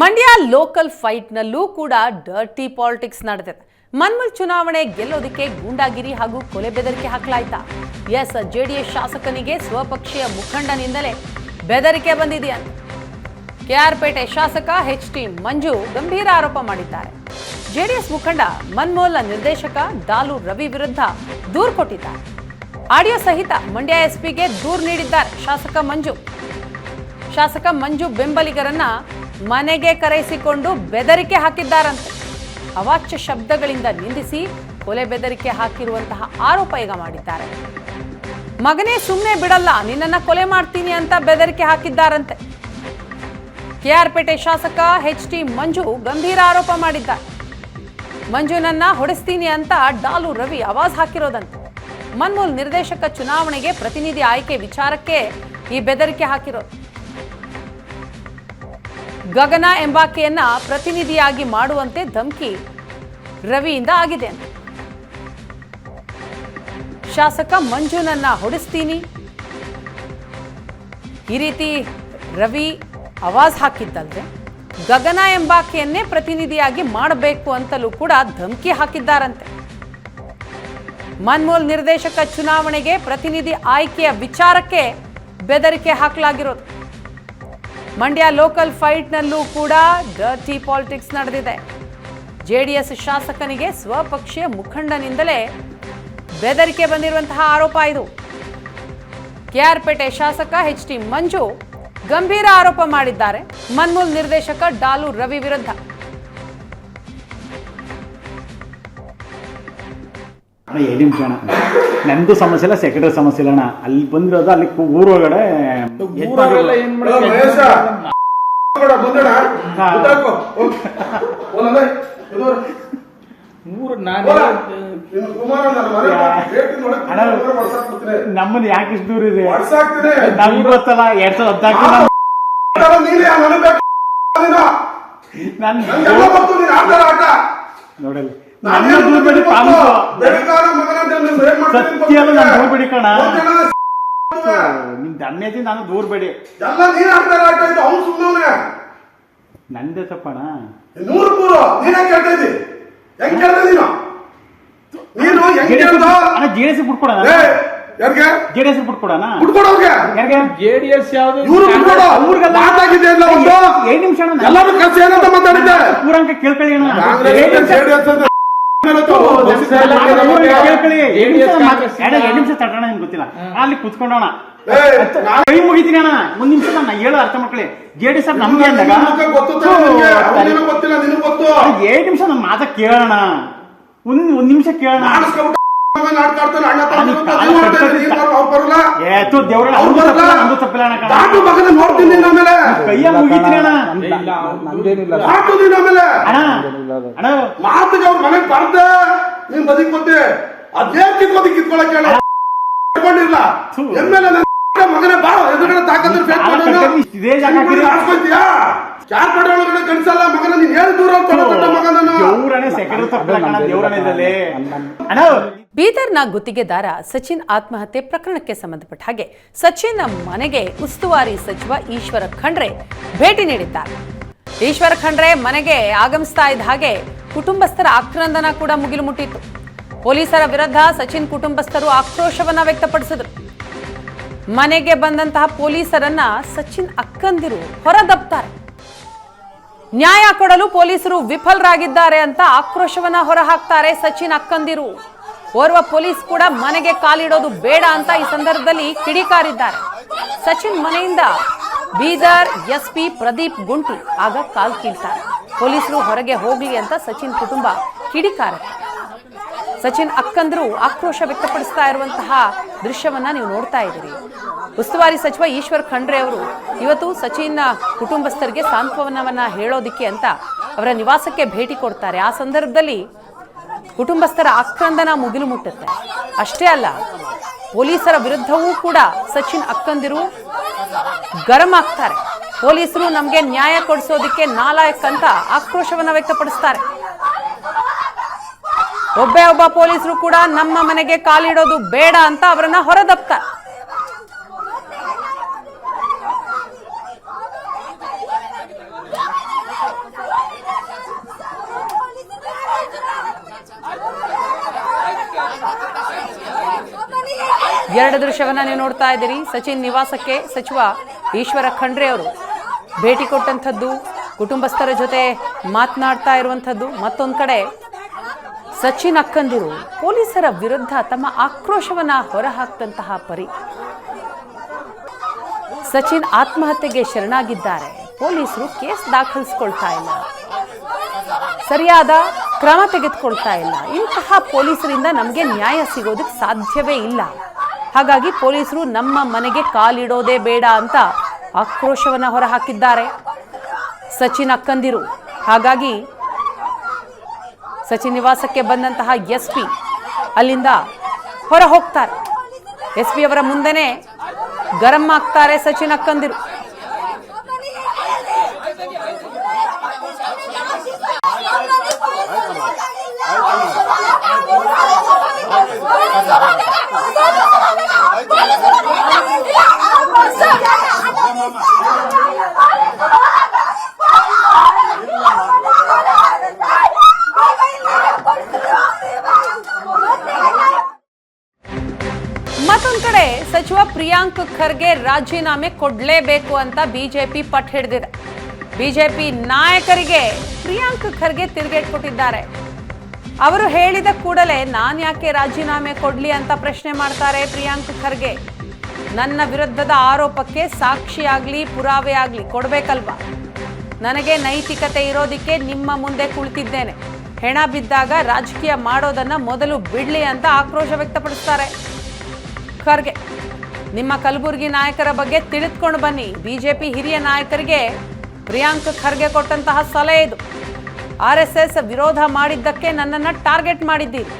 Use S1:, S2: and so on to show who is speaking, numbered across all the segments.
S1: Mandya local ಫೈಟ್ನಲ್ಲೂ ಕೂಡ dirty politics ನಡೆದಿದೆ. ಮನ್ಮಲ್ ಚುನಾವಣೆ ಗೆಲ್ಲೋದಕ್ಕೆ ಗೂಂಡಾಗಿರಿ ಹಾಗೂ ಕೊಲೆ ಬೆದರಿಕೆ ಹಾಕಲಾಯ್ತಾ? ಎಸ್, ಜೆಡಿಎಸ್ ಶಾಸಕನಿಗೆ ಸ್ವಪಕ್ಷೀಯ ಮುಖಂಡನಿಂದಲೇ ಬೆದರಿಕೆ ಬಂದಿದೆಯಂತೆ ಕೆಆರ್ಪೇಟೆ ಶಾಸಕ ಎಚ್ ಟಿ ಮಂಜು ಗಂಭೀರ ಆರೋಪ ಮಾಡಿದ್ದಾರೆ. ಜೆಡಿಎಸ್ ಮುಖಂಡ ಮನ್ಮೋಲ್ನ ನಿರ್ದೇಶಕ ದಾಲು ರವಿ ವಿರುದ್ಧ ದೂರು ಕೊಟ್ಟಿದ್ದಾರೆ. ಆಡಿಯೋ ಸಹಿತ ಮಂಡ್ಯ ಎಸ್ಪಿಗೆ ದೂರು ನೀಡಿದ್ದಾರೆ ಶಾಸಕ ಮಂಜು. ಶಾಸಕ ಮಂಜು ಬೆಂಬಲಿಗರನ್ನ ಮನೆಗೆ ಕರೆಸಿಕೊಂಡು ಬೆದರಿಕೆ ಹಾಕಿದ್ದಾರಂತೆ. ಅವಾಚ್ಯ ಶಬ್ದಗಳಿಂದ ನಿಂದಿಸಿ ಕೊಲೆ ಬೆದರಿಕೆ ಹಾಕಿರುವಂತಹ ಆರೋಪ ಈಗ ಮಾಡಿದ್ದಾರೆ. ಮಗನೇ ಸುಮ್ಮನೆ ಬಿಡಲ್ಲ, ನಿನ್ನನ್ನ ಕೊಲೆ ಮಾಡ್ತೀನಿ ಅಂತ ಬೆದರಿಕೆ ಹಾಕಿದ್ದಾರಂತೆ. ಕೆಆರ್ಪೇಟೆ ಶಾಸಕ ಎಚ್ ಟಿ ಮಂಜು ಗಂಭೀರ ಆರೋಪ ಮಾಡಿದ್ದಾರೆ. ಮಂಜುನನ್ನ ಹೊಡೆಸ್ತೀನಿ ಅಂತ ಡಾಲು ರವಿ ಆವಾಜ್ ಹಾಕಿರೋದಂತೆ. ಮನ್ಮೂಲ್ ನಿರ್ದೇಶಕ ಚುನಾವಣೆಗೆ ಪ್ರತಿನಿಧಿ ಆಯ್ಕೆ ವಿಚಾರಕ್ಕೆ ಈ ಬೆದರಿಕೆ ಹಾಕಿರೋದು. ಗಗನ ಎಂಬಾಕೆಯನ್ನ ಪ್ರತಿನಿಧಿಯಾಗಿ ಮಾಡುವಂತೆ ಧಮಕಿ ರವಿಯಿಂದ ಆಗಿದೆ. ಶಾಸಕ ಮಂಜುನನ್ನ ಹೊಡಿಸ್ತೀನಿ. ಈ ರೀತಿ ರವಿ ಆವಾಜ್ ಹಾಕಿದ್ದಲ್ಲದೆ ಗಗನ ಎಂಬಾಕೆಯನ್ನೇ ಪ್ರತಿನಿಧಿಯಾಗಿ ಮಾಡಬೇಕು ಅಂತಲೂ ಕೂಡ ಧಮಕಿ ಹಾಕಿದ್ದಾರಂತೆ. ಮನ್ಮೋಲ್ ನಿರ್ದೇಶಕ ಚುನಾವಣೆಗೆ ಪ್ರತಿನಿಧಿ ಆಯ್ಕೆಯ ವಿಚಾರಕ್ಕೆ ಬೆದರಿಕೆ ಹಾಕಲಾಗಿರೋದು. ಮಂಡ್ಯ ಲೋಕಲ್ ಫೈಟ್ನಲ್ಲೂ ಕೂಡ ಡರ್ಟಿ ಪಾಲಿಟಿಕ್ಸ್ ನಡೆದಿದೆ. ಜೆಡಿಎಸ್ ಶಾಸಕನಿಗೆ ಸ್ವಪಕ್ಷೀಯ ಮುಖಂಡನಿಂದಲೇ ಬೆದರಿಕೆ ಬಂದಿರುವಂತಹ ಆರೋಪ ಇದು. ಕೆಆರ್ಪೇಟೆ ಶಾಸಕ ಎಚ್ ಟಿ ಮಂಜು ಗಂಭೀರ ಆರೋಪ ಮಾಡಿದ್ದಾರೆ. ಮನ್ಮೂಲ್ ನಿರ್ದೇಶಕ ಡಾಲು ರವಿ ವಿರುದ್ಧ.
S2: ಅಣ್ಣ ಏಳು ನಿಮಿಷ ಅಣ್ಣ. ನಂದು ಸಮಸ್ಯೆ ಇಲ್ಲ ಸೆಕ್ರೆಟರಿ ಸಮಸ್ಯೆ ಇಲ್ಲ ಅಣ್ಣ. ಅಲ್ಲಿ ಬಂದಿರೋದು ಅಲ್ಲಿ ಊರೊಳಗಡೆ
S3: ಊರು ನಾನು
S2: ಯಾಕೆ ಇಷ್ಟು ದೂರ ಇದೆ. ನಮ್ಗೆ ಗೊತ್ತಲ್ಲ ಎರಡ್ ಸಾವಿರದ ಹದಿನಾಲ್ಕು
S4: ನೀನೇ
S2: ನನ್ನ ದೂರಬೇಡಿ
S4: ಅಂತ ನೀನು ಏನ್ ಮಾಡ್ತೀನಿ ಅಂತ
S2: ನಾನು
S4: ಗೊತ್ತಿಲ್ಲ.
S2: ದೂರಬೇಡಿ ಕಣ.
S4: ಗೊತ್ತಿಲ್ಲ,
S2: ನಿಮ್ ದಣ್ಣೈತಿ ನಾನು ದೂರಬೇಡಿ
S4: ಎಲ್ಲ ನೀನ್ ಸುಮ್ಮನೆ
S2: ನಂದೇ ತಪ್ಪಣ
S4: ನೂರು ಮೂರು ನೀನೇ ಕೇಳ್ತಾ ಇದ್ದಿ ಹೆಂಗ್ ಕೇಳ್ತಾ ನೀನು ನೀನು ಹೆಂಗ್ ಕೇಳ್ದ
S2: ಅಣ್ಣ ಜೆ ಡಿ ಎಸ್ ಬಿಟ್ಕೊಡಣ
S4: ಏ ಯಾರಿಗೆ
S2: ಜೆ ಬಿಟ್ಕೊಡಣ
S4: ಬಿಟ್ಕೊಡೋಗೆ
S2: ಯಾರಿಗೆ
S3: ಜೆಡಿಎಸ್ ಯಾವ್ದು
S4: ಇವ್ರು ಬಿಟ್ಕೊಡು
S2: ಅವ್ರಿಗೆಲ್ಲ
S4: ಮಾತಾಗಿದೆ ಎಲ್ಲ ಒಂದು
S2: ಏನ್ ನಿಮಿಷ
S4: ಎಲ್ಲರೂ ಕಷ್ಟ ಏನಂತ ಮಾತಾಡಿದ್ದೆ
S2: ಊರಂಕ ಕೇಳ್ಕೊಳ್ಳಿ
S4: ಜೆಡಿಎಸ್ ಅಂತ
S2: ನಿಮಿಷ ತಡೋಣ ಗೊತ್ತಿಲ್ಲ. ಅಲ್ಲಿ ಕುತ್ಕೊಂಡೋಣ. ಕೈ ಮುಗಿತೀನಿ ಅಣ್ಣ. ಒಂದ್ ನಿಮಿಷ ನಾನು ಹೇಳು ಅರ್ಥ ಮಾಡ್ಕೊಳ್ಳಿ. ಜೆ ಡಿ ಸರ್ ನಮ್ಗೆ ಅಂದಾಗ
S4: ನಿನ್ನ
S2: ಏಳು ನಿಮಿಷ ನಮ್ಮ ಮಾತ ಕೇಳೋಣ. ಒಂದ್ ಒಂದ್ ನಿಮಿಷ ಕೇಳೋಣ.
S4: ಆಡ್ತಾಡ್ತಾನೆ ಅಣ್ಣ ಬರಲ್ಲ
S2: ಏತು ದೇವ್ರ
S4: ಅವ್ರು ಬರಲ್ಲ
S2: ತಪ್ಪಿಲ್ಲ ಅಣ್ಣ. ಕಣ.
S4: ದಾಟು ಮಗನ ನೋಡ್ತೀನಿ ನಿನ್ನ ಆಮೇಲೆ.
S2: ಕೈಯ ಮುಗಿತೀನಿ ಅಣ್ಣ.
S3: ಇಲ್ಲ ನಮ್ದೇನಿಲ್ಲ.
S4: ದಾಟು ನೀನು ಆಮೇಲೆ.
S2: ಅಣ್ಣ ಅಣ್ಣ.
S4: ಮಾತಿಗೆ ಅವ್ರ ಮನೆಗೆ ಬರ್ದೆ ನೀನ್ ಬದಿಕ್ ಬಂದೆ. ಅದೇ ಕಿತ್ಕೋದಿ ಕಿತ್ಕೊಳಕ್ ಹೇಳ ಕೊಂಡಿಲ್ಲ
S2: ಥು.
S4: ಎಮ್ಮೆಲೆ ನನ್ನ ಮಗನೇ ಬಾ ಎದುರುಗಡೆ
S2: ಇದೆ ಜಾಗ
S4: ಒಳಗಡೆ ಕನ್ಸಲ್ಲ ಮಗನ ನೀನ್ ಹೇಳಿ ದೂರ ತೊಗೊಂಡ ಮಗನನ್ನು
S2: ದೇವ್ರನೇ ಸೆಕೆಂಡ್ ತಪ್ಪಿಲ್ಲ ಕಣ ದೇವ್ರನೇ ಇದ್ರಲ್ಲಿ ಅಣ್ಣ
S1: ಬೀದರ್ನ ಗುತ್ತಿಗೆದಾರ ಸಚಿನ್ ಆತ್ಮಹತ್ಯೆ ಪ್ರಕರಣಕ್ಕೆ ಸಂಬಂಧಪಟ್ಟ ಹಾಗೆ ಸಚಿನ್ ಮನೆಗೆ ಉಸ್ತುವಾರಿ ಸಚಿವ ಈಶ್ವರ ಖಂಡ್ರೆ ಭೇಟಿ ನೀಡಿದ್ದಾರೆ. ಈಶ್ವರ ಖಂಡ್ರೆ ಮನೆಗೆ ಆಗಮಿಸ್ತಾ ಇದ್ದ ಹಾಗೆ ಕುಟುಂಬಸ್ಥರ ಆಕ್ರಂದನ ಕೂಡ ಮುಗಿಲು ಮುಟ್ಟಿತ್ತು. ಪೊಲೀಸರ ವಿರುದ್ಧ ಸಚಿನ್ ಕುಟುಂಬಸ್ಥರು ಆಕ್ರೋಶವನ್ನ ವ್ಯಕ್ತಪಡಿಸಿದ್ರು. ಮನೆಗೆ ಬಂದಂತಹ ಪೊಲೀಸರನ್ನ ಸಚಿನ್ ಅಕ್ಕಂದಿರು ಹೊರದಬ್ತಾರೆ. ನ್ಯಾಯ ಕೊಡಲು ಪೊಲೀಸರು ವಿಫಲರಾಗಿದ್ದಾರೆ ಅಂತ ಆಕ್ರೋಶವನ್ನ ಹೊರಹಾಕ್ತಾರೆ ಸಚಿನ್ ಅಕ್ಕಂದಿರು. ಓರ್ವ ಪೊಲೀಸ್ ಕೂಡ ಮನೆಗೆ ಕಾಲಿಡೋದು ಬೇಡ ಅಂತ ಈ ಸಂದರ್ಭದಲ್ಲಿ ಕಿಡಿಕಾರಿದ್ದಾರೆ. ಸಚಿನ್ ಮನೆಯಿಂದ ಬೀದರ್ ಎಸ್ಪಿ ಪ್ರದೀಪ್ ಗುಂಟಿ ಆಗ ಕಾಲ್ ಕೀಳ್ತಾರೆ. ಪೊಲೀಸರು ಹೊರಗೆ ಹೋಗ್ಲಿ ಅಂತ ಸಚಿನ್ ಕುಟುಂಬ ಕಿಡಿಕಾರುತ್ತೆ ಸಚಿನ್ ಅಕ್ಕಂದ್ರು ಆಕ್ರೋಶ ವ್ಯಕ್ತಪಡಿಸ್ತಾ ಇರುವಂತಹ ದೃಶ್ಯವನ್ನ ನೀವು ನೋಡ್ತಾ ಇದ್ದೀರಿ. ಉಸ್ತುವಾರಿ ಸಚಿವ ಈಶ್ವರ್ ಖಂಡ್ರೆ ಅವರು ಇವತ್ತು ಸಚಿನ್ ಕುಟುಂಬಸ್ಥರಿಗೆ ಸಾಂತ್ವನವನ್ನ ಹೇಳೋದಿಕ್ಕೆ ಅಂತ ಅವರ ನಿವಾಸಕ್ಕೆ ಭೇಟಿ ಕೊಡ್ತಾರೆ. ಆ ಸಂದರ್ಭದಲ್ಲಿ ಕುಟುಂಬಸ್ಥರ ಆಕ್ರಂದನ ಮುಗಿಲು ಮುಟ್ಟುತ್ತೆ. ಅಷ್ಟೇ ಅಲ್ಲ, ಪೊಲೀಸರ ವಿರುದ್ಧವೂ ಕೂಡ ಸಚಿನ್ ಅಕ್ಕಂದಿರು ಗರಂ ಆಗ್ತಾರೆ. ಪೊಲೀಸರು ನಮಗೆ ನ್ಯಾಯ ಕೊಡಿಸೋದಕ್ಕೆ ನಾಲಾಯಕ್ ಅಂತ ಆಕ್ರೋಶವನ್ನ ವ್ಯಕ್ತಪಡಿಸ್ತಾರೆ. ಒಬ್ಬೇ ಒಬ್ಬ ಪೊಲೀಸರು ಕೂಡ ನಮ್ಮ ಮನೆಗೆ ಕಾಲಿಡೋದು ಬೇಡ ಅಂತ ಅವರನ್ನ ಹೊರದಪ್ತ. ಎರಡು ದೃಶ್ಯವನ್ನ ನೀವು ನೋಡ್ತಾ ಇದ್ದೀರಿ. ಸಚಿನ್ ನಿವಾಸಕ್ಕೆ ಸಚಿವ ಈಶ್ವರ ಖಂಡ್ರೆ ಅವರು ಭೇಟಿ ಕೊಟ್ಟಂಥದ್ದು, ಕುಟುಂಬಸ್ಥರ ಜೊತೆ ಮಾತನಾಡ್ತಾ ಇರುವಂಥದ್ದು, ಮತ್ತೊಂದು ಕಡೆ ಸಚಿನ್ ಅಕ್ಕಂದಿರು ಪೊಲೀಸರ ವಿರುದ್ಧ ತಮ್ಮ ಆಕ್ರೋಶವನ್ನ ಹೊರಹಾಕ್ತಂತಹ ಪರಿ. ಸಚಿನ್ ಆತ್ಮಹತ್ಯೆಗೆ ಶರಣಾಗಿದ್ದಾರೆ. ಪೊಲೀಸರು ಕೇಸ್ ದಾಖಲಿಸ್ಕೊಳ್ತಾ ಇಲ್ಲ. ಸರಿಯಾದ ಕ್ರಮ ತೆಗೆದುಕೊಳ್ತಾ ಇಲ್ಲ. ಇಂತಹ ಪೊಲೀಸರಿಂದ ನಮಗೆ ನ್ಯಾಯ ಸಿಗೋದಕ್ಕೆ ಸಾಧ್ಯವೇ ಇಲ್ಲ. ಹಾಗಾಗಿ ಪೊಲೀಸರು ನಮ್ಮ ಮನೆಗೆ ಕಾಲಿಡೋದೇ ಬೇಡ ಅಂತ ಆಕ್ರೋಶವನ್ನು ಹೊರಹಾಕಿದ್ದಾರೆ. ಸಚಿನ್ ಅಕ್ಕಂದಿರು ಹಾಗಾಗಿ ಸಚಿನ್ ನಿವಾಸಕ್ಕೆ ಬಂದಂತಹ ಎಸ್ ಪಿ ಅಲ್ಲಿಂದ ಹೊರ ಹೋಗ್ತಾರೆ. ಎಸ್ ಪಿ ಅವರ ಮುಂದೆನೆ ಗರಂ ಆಗ್ತಾರೆ ಸಚಿನ್ ಅಕ್ಕಂದಿರು ಮತ್ತೊಂದ್ ಕಡೆ ಸಚಿವ ಪ್ರಿಯಾಂಕ್ ಖರ್ಗೆ ರಾಜೀನಾಮೆ ಕೊಡಲೇಬೇಕು ಅಂತ ಬಿಜೆಪಿ ಪಟ್ಟು ಹಿಡಿದಿದೆ. ಬಿಜೆಪಿ ನಾಯಕರಿಗೆ ಪ್ರಿಯಾಂಕ್ ಖರ್ಗೆ ತಿರುಗೇಟ್ ಕೊಟ್ಟಿದ್ದಾರೆ ಅವರು ಹೇಳಿದ ಕೂಡಲೇ ನಾನು ಯಾಕೆ ರಾಜೀನಾಮೆ ಕೊಡ್ಲಿ ಅಂತ ಪ್ರಶ್ನೆ ಮಾಡ್ತಾರೆ ಪ್ರಿಯಾಂಕ್ ಖರ್ಗೆ. ನನ್ನ ವಿರುದ್ಧದ ಆರೋಪಕ್ಕೆ ಸಾಕ್ಷಿಯಾಗಲಿ ಪುರಾವೆ ಆಗಲಿ ಕೊಡಬೇಕಲ್ವಾ? ನನಗೆ ನೈತಿಕತೆ ಇರೋದಕ್ಕೆ ನಿಮ್ಮ ಮುಂದೆ ಕುಳಿತಿದ್ದೇನೆ. ಹೆಣ ಬಿದ್ದಾಗ ರಾಜಕೀಯ ಮಾಡೋದನ್ನ ಮೊದಲು ಬಿಡ್ಲಿ ಅಂತ ಆಕ್ರೋಶ ವ್ಯಕ್ತಪಡಿಸ್ತಾರೆ. ಖರ್ಗೆ. ನಿಮ್ಮ ಕಲಬುರಗಿ ನಾಯಕರ ಬಗ್ಗೆ ತಿಳಿದುಕೊಂಡು ಬನ್ನಿ. ಬಿಜೆಪಿ ಹಿರಿಯ ನಾಯಕರಿಗೆ ಪ್ರಿಯಾಂಕ್ ಖರ್ಗೆ ಕೊಟ್ಟಂತಹ ಸಲಹೆ ಇದು. ಆರ್ ಎಸ್ ವಿರೋಧ ಮಾಡಿದ್ದಕ್ಕೆ ನನ್ನನ್ನು ಟಾರ್ಗೆಟ್ ಮಾಡಿದ್ದೀರಿ.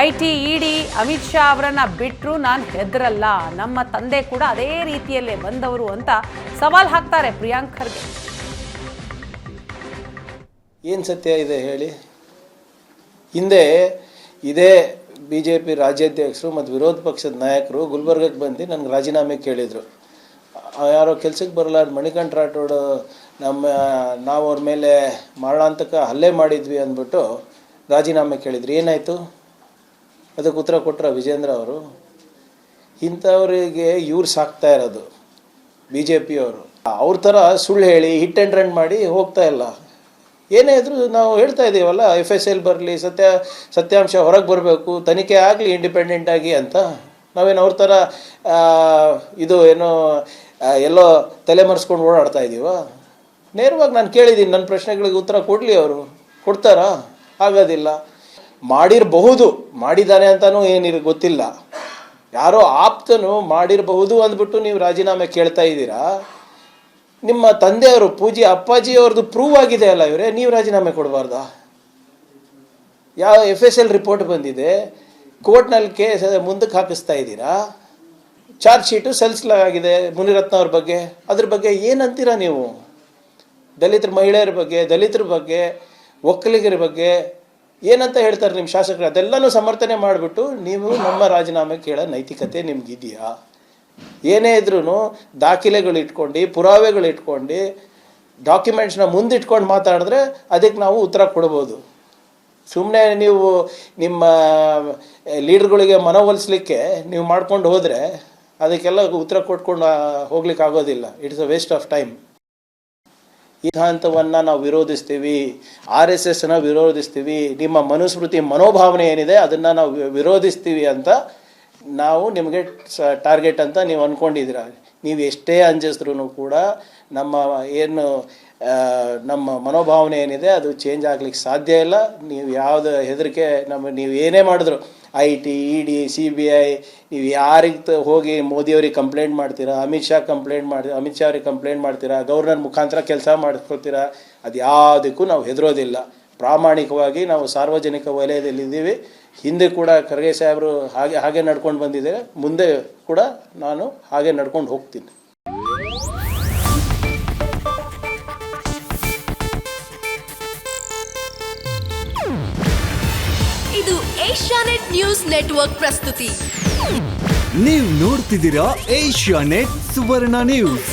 S1: I T ED Amit Shah ಅವರನ್ನ ಬಿಟ್ಟರು ನಾನು ಹೆದರಲ್ಲ. ನಮ್ಮ ತಂದೆ ಕೂಡ ಅದೇ ರೀತಿಯಲ್ಲೇ ಬಂದವರು ಅಂತ ಸವಾಲ್ ಹಾಕ್ತಾರೆ ಪ್ರಿಯಾಂಕ್ ಖರ್ಗೆ.
S5: ಏನು ಸತ್ಯ ಇದೆ ಹೇಳಿ? ಹಿಂದೆ ಇದೇ ಬಿ ಜೆ ಪಿ ರಾಜ್ಯಾಧ್ಯಕ್ಷರು ಮತ್ತು ವಿರೋಧ ಪಕ್ಷದ ನಾಯಕರು ಗುಲ್ಬರ್ಗಕ್ಕೆ ಬಂದು ನನಗೆ ರಾಜೀನಾಮೆ ಕೇಳಿದರು. ಯಾರೋ ಕೆಲ್ಸಕ್ಕೆ ಬರಲ್ಲ ಮಣಿಕಂಠ ರಾಠೋಡ್, ನಮ್ಮ, ನಾವು ಅವ್ರ ಮೇಲೆ ಮರಣಾಂತಕ ಹಲ್ಲೆ ಮಾಡಿದ್ವಿ ಅಂದ್ಬಿಟ್ಟು ರಾಜೀನಾಮೆ ಕೇಳಿದ್ರು. ಏನಾಯಿತು? ಅದಕ್ಕೆ ಉತ್ತರ ಕೊಟ್ಟರು ವಿಜೇಂದ್ರ ಅವರು. ಇಂಥವರಿಗೆ ಇವ್ರು ಸಾಕ್ತಾ ಇರೋದು ಬಿ ಜೆ ಪಿಯವರು ಅವ್ರ ಥರ ಸುಳ್ಳು ಹೇಳಿ ಹಿಟ್ ಆ್ಯಂಡ್ ರನ್ ಮಾಡಿ ಹೋಗ್ತಾ ಇಲ್ಲ. ಏನೇ ಇದ್ರೂ ನಾವು ಹೇಳ್ತಾ ಇದ್ದೀವಲ್ಲ ಎಫ್ ಎಸ್ ಎಲ್ ಬರಲಿ, ಸತ್ಯ, ಸತ್ಯಾಂಶ ಹೊರಗೆ ಬರಬೇಕು, ತನಿಖೆ ಆಗಲಿ ಇಂಡಿಪೆಂಡೆಂಟ್ ಆಗಿ ಅಂತ. ನಾವೇನು ಅವ್ರ ಥರ ಇದು ಏನೋ ಎಲ್ಲೋ ತಲೆ ಮರೆಸ್ಕೊಂಡು ಓಡಾಡ್ತಾ ಇದ್ದೀವ ನೇರವಾಗಿ ನಾನು ಕೇಳಿದ್ದೀನಿ ನನ್ನ ಪ್ರಶ್ನೆಗಳಿಗೆ ಉತ್ತರ ಕೊಡಲಿ ಅವರು. ಕೊಡ್ತಾರಾ? ಆಗೋದಿಲ್ಲ. ಮಾಡಿರಬಹುದು. ಮಾಡಿದ್ದಾನೆ ಅಂತಲೂ ಏನಿರ, ಗೊತ್ತಿಲ್ಲ. ಯಾರೋ ಆಪ್ತನು ಮಾಡಿರಬಹುದು ಅಂದ್ಬಿಟ್ಟು ನೀವು ರಾಜೀನಾಮೆ ಕೇಳ್ತಾ ಇದ್ದೀರಾ? ನಿಮ್ಮ ತಂದೆಯವರು ಪೂಜೆ ಅಪ್ಪಾಜಿ ಅವ್ರದ್ದು ಪ್ರೂವ್ ಆಗಿದೆ ಅಲ್ಲ ಇವರೇ? ನೀವು ರಾಜೀನಾಮೆ ಕೊಡಬಾರ್ದಾ? ಯಾವ ಎಫ್ ಎಸ್ ಎಲ್ ರಿಪೋರ್ಟ್ ಬಂದಿದೆ ಕೋರ್ಟ್ನಲ್ಲಿ ಕೇಸ್ ಮುಂದಕ್ಕೆ ಹಾಕಿಸ್ತಾ ಇದ್ದೀರಾ? ಚಾರ್ಜ್ ಶೀಟು ಸಲ್ಲಿಸಲಾಗಿದೆ ಮುನಿರತ್ನ ಅವ್ರ ಬಗ್ಗೆ. ಅದ್ರ ಬಗ್ಗೆ ಏನಂತೀರಾ ನೀವು? ದಲಿತರ ಮಹಿಳೆಯರ ಬಗ್ಗೆ, ದಲಿತರ ಬಗ್ಗೆ, ಒಕ್ಕಲಿಗರ ಬಗ್ಗೆ ಏನಂತ ಹೇಳ್ತಾರೆ ನಿಮ್ಮ ಶಾಸಕರು? ಅದೆಲ್ಲನೂ ಸಮರ್ಥನೆ ಮಾಡಿಬಿಟ್ಟು ನೀವು ನಮ್ಮ ರಾಜೀನಾಮೆ ಕೇಳೋ ನೈತಿಕತೆ ನಿಮ್ಗಿದೆಯಾ? ಏನೇ ಇದ್ರೂ ದಾಖಲೆಗಳು ಇಟ್ಕೊಂಡು, ಪುರಾವೆಗಳು ಇಟ್ಕೊಂಡು ಡಾಕ್ಯುಮೆಂಟ್ಸ್ನ ಮುಂದಿಟ್ಕೊಂಡು ಮಾತಾಡಿದ್ರೆ ಅದಕ್ಕೆ ನಾವು ಉತ್ತರ ಕೊಡ್ಬೋದು. ಸುಮ್ಮನೆ ನೀವು ನಿಮ್ಮ ಲೀಡರ್ಗಳಿಗೆ ಮನವೊಲಿಸ್ಲಿಕ್ಕೆ ನೀವು ಮಾಡ್ಕೊಂಡು ಹೋದರೆ ಅದಕ್ಕೆಲ್ಲ ಉತ್ತರ ಕೊಟ್ಕೊಂಡು ಹೋಗ್ಲಿಕ್ಕೆ ಆಗೋದಿಲ್ಲ. It's a waste of time ಸಿದ್ಧಾಂತವನ್ನು ನಾವು ವಿರೋಧಿಸ್ತೀವಿ, ಆರ್ ಎಸ್ ಎಸ್ನ ವಿರೋಧಿಸ್ತೀವಿ, ನಿಮ್ಮ ಮನುಸ್ಮೃತಿ ಮನೋಭಾವನೆ ಏನಿದೆ ಅದನ್ನು ನಾವು ವಿರೋಧಿಸ್ತೀವಿ ಅಂತ ನಾವು ನಿಮಗೆ ಟಾರ್ಗೆಟ್ ಅಂತ ನೀವು ಅಂದ್ಕೊಂಡಿದ್ದೀರ ನೀವು ಎಷ್ಟೇ ಅಂಜಿಸಿದ್ರು ಕೂಡ ನಮ್ಮ ಏನು ನಮ್ಮ ಮನೋಭಾವನೆ ಏನಿದೆ ಅದು ಚೇಂಜ್ ಆಗ್ಲಿಕ್ಕೆ ಸಾಧ್ಯ ಇಲ್ಲ. ನೀವು ಯಾವುದು ಹೆದರಿಕೆ ನಮ್ಮ, ನೀವು ಏನೇ ಮಾಡಿದ್ರು I T E D C B I ನೀವು ಯಾರಿಗೆ ಹೋಗಿ ಮೋದಿಯವ್ರಿಗೆ ಕಂಪ್ಲೇಂಟ್ ಮಾಡ್ತೀರಾ, ಅಮಿತ್ ಶಾ ಕಂಪ್ಲೇಂಟ್ ಮಾಡಿ, ಅಮಿತ್ ಶಾ ಅವ್ರಿಗೆ ಕಂಪ್ಲೇಂಟ್ ಮಾಡ್ತೀರಾ ಗೌರ್ನರ್ ಮುಖಾಂತರ ಕೆಲಸ ಮಾಡ್ಕೊಳ್ತೀರಾ ಅದು ಯಾವುದಕ್ಕೂ ನಾವು ಹೆದರೋದಿಲ್ಲ. ಪ್ರಾಮಾಣಿಕವಾಗಿ ನಾವು ಸಾರ್ವಜನಿಕ ವಲಯದಲ್ಲಿದ್ದೀವಿ. ಹಿಂದೆ ಕೂಡ ಖರ್ಗೆ ಸಾಹೇಬರು ಹಾಗೆ ಹಾಗೆ ನಡ್ಕೊಂಡು ಬಂದಿದ್ದಾರೆ. ಮುಂದೆ ಕೂಡ ನಾನು ಹಾಗೆ ನಡ್ಕೊಂಡು ಹೋಗ್ತೀನಿ.
S6: ಇದು ಏಷ್ಯಾನೆಟ್ ನ್ಯೂಸ್ ನೆಟ್ವರ್ಕ್ ಪ್ರಸ್ತುತಿ.
S7: ನೀವು ನೋಡ್ತಿದ್ದೀರಾ ಏಷ್ಯಾ ನೆಟ್ ಸುವರ್ಣ ನ್ಯೂಸ್.